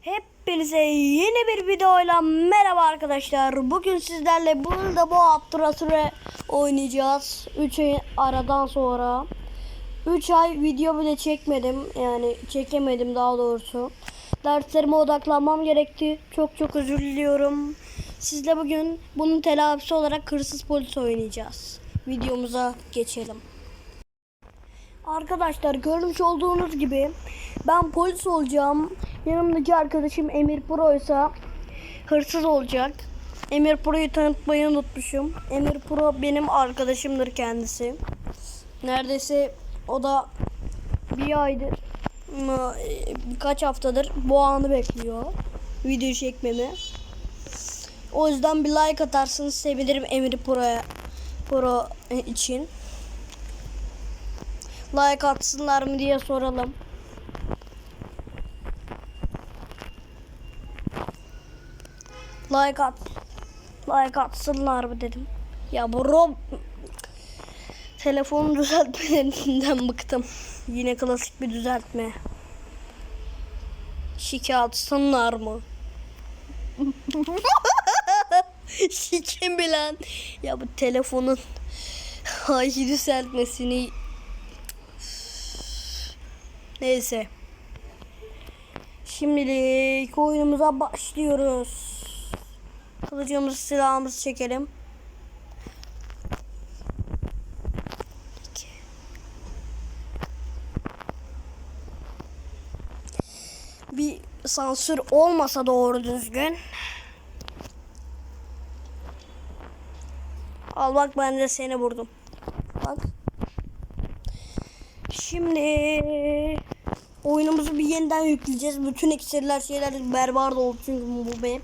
Hepinize yeni bir videoyla merhaba arkadaşlar. Bugün sizlerle burada bu Abdurra süre oynayacağız. 3 ay aradan sonra. 3 ay video bile çekmedim. Yani çekemedim daha doğrusu. Derslerime odaklanmam gerekti. Çok çok özür diliyorum. Sizle bugün bunun telafisi olarak hırsız polis oynayacağız. Videomuza geçelim. Arkadaşlar görmüş olduğunuz gibi ben polis olacağım. Yanımdaki arkadaşım Emir Pro ise hırsız olacak. Emir Pro'yu tanıtmayı unutmuşum. Emir Pro benim arkadaşımdır kendisi. Neredeyse o da bir aydır birkaç haftadır bu anı bekliyor. Video çekmemi. O yüzden bir like atarsanız sevinirim Emir Pro'ya Pro için like atsınlar mı diye soralım. Like at. Like atsınlar mı dedim. Ya bu Rob telefonu düzeltmelerinden bıktım. Yine klasik bir düzeltme. Şike atsınlar mı? Şike bilen. Ya bu telefonun ay düzeltmesini Neyse. Şimdilik oyunumuza başlıyoruz. Kılıcımızı silahımızı çekelim. Bir sansür olmasa doğru düzgün. Al bak ben de seni vurdum. Bak. Şimdi oyunumuzu bir yeniden yükleyeceğiz. Bütün iksirler şeyler berbat oldu çünkü bu map.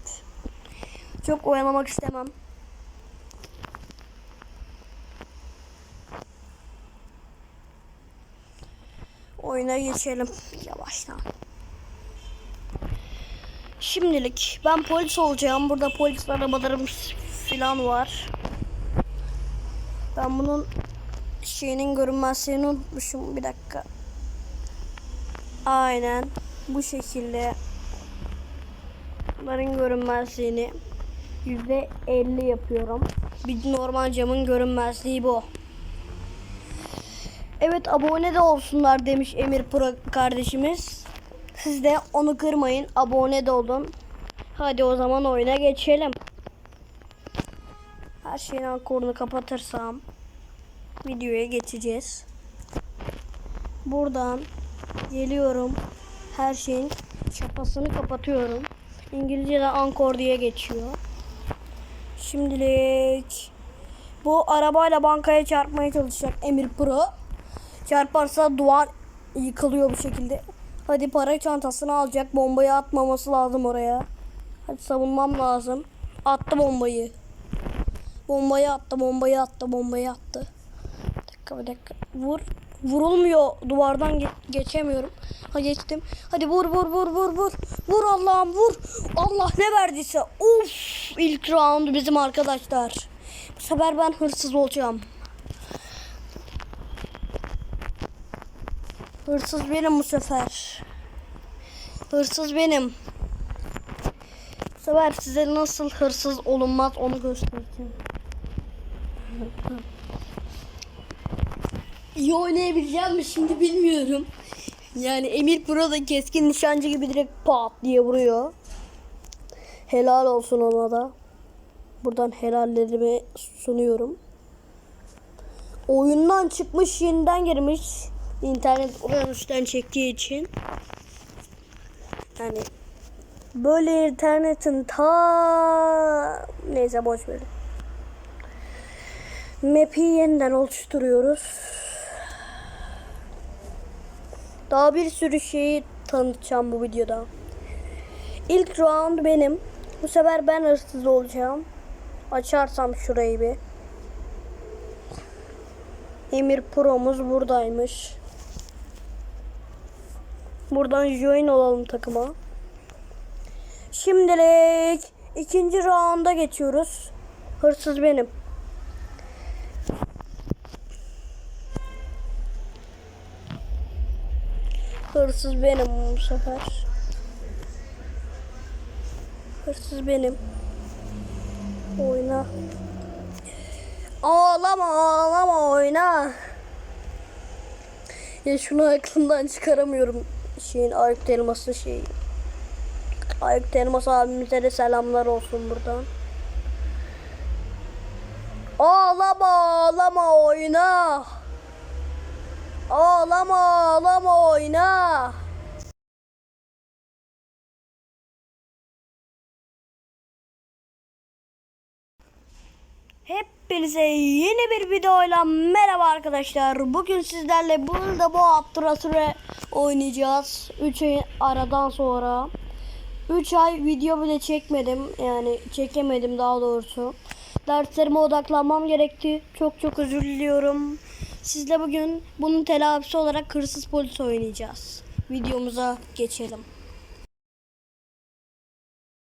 Çok oyalamak istemem. Oyuna geçelim yavaştan. Şimdilik ben polis olacağım. Burada polis arabalarım falan var. Ben bunun şeyinin görünmezliğini unutmuşum. Bir dakika. Aynen. Bu şekilde. Bunların görünmezliğini yüzde elli yapıyorum. Bir normal camın görünmezliği bu. Evet abone de olsunlar demiş Emir Pro kardeşimiz. Siz de onu kırmayın. Abone de olun. Hadi o zaman oyuna geçelim. Her şeyin ankorunu kapatırsam videoya geçeceğiz. Buradan geliyorum. Her şeyin çapasını kapatıyorum. İngilizce'de ankor diye geçiyor. Şimdilik bu arabayla bankaya çarpmaya çalışacak Emir Pro. Çarparsa duvar yıkılıyor bu şekilde. Hadi para çantasını alacak. Bombayı atmaması lazım oraya. Hadi savunmam lazım. Attı bombayı. Bombayı attı, bombayı attı, bombayı attı. Dakika, bir dakika. Vur. Vurulmuyor. Duvardan ge- geçemiyorum. Ha geçtim. Hadi vur, vur, vur, vur, vur. Vur Allah'ım vur. Allah ne verdiyse. Of! İlk round bizim arkadaşlar. Bu sefer ben hırsız olacağım. Hırsız benim bu sefer. Hırsız benim. Bu sefer size nasıl hırsız olunmaz onu göstereceğim. İyi oynayabileceğim mi şimdi bilmiyorum. Yani Emir Pro da keskin nişancı gibi direkt pat diye vuruyor. Helal olsun ona da. Buradan helallerimi sunuyorum. Oyundan çıkmış yeniden girmiş. İnternet oradan üstten çektiği için. Yani böyle internetin ta neyse boş verin. Map'i yeniden oluşturuyoruz. Daha bir sürü şeyi tanıtacağım bu videoda. İlk round benim. Bu sefer ben hırsız olacağım. Açarsam şurayı bir. Emir Pro'muz buradaymış. Buradan join olalım takıma. Şimdilik ikinci rounda geçiyoruz. Hırsız benim. Hırsız benim bu sefer. Hırsız benim. Oyna. Ağlama ağlama oyna. Ya şunu aklımdan çıkaramıyorum. Şeyin Aykut Elması şey. Aykut Elmas abimize de selamlar olsun buradan. Ağlama ağlama oyna. Ağlama ağlama oyna. Hepinize yeni bir videoyla merhaba arkadaşlar. Bugün sizlerle burada bu Abdurra Süre oynayacağız. 3 ay aradan sonra. 3 ay video bile çekmedim. Yani çekemedim daha doğrusu. Derslerime odaklanmam gerekti. Çok çok özür diliyorum. Sizle bugün bunun telafisi olarak hırsız polis oynayacağız. Videomuza geçelim.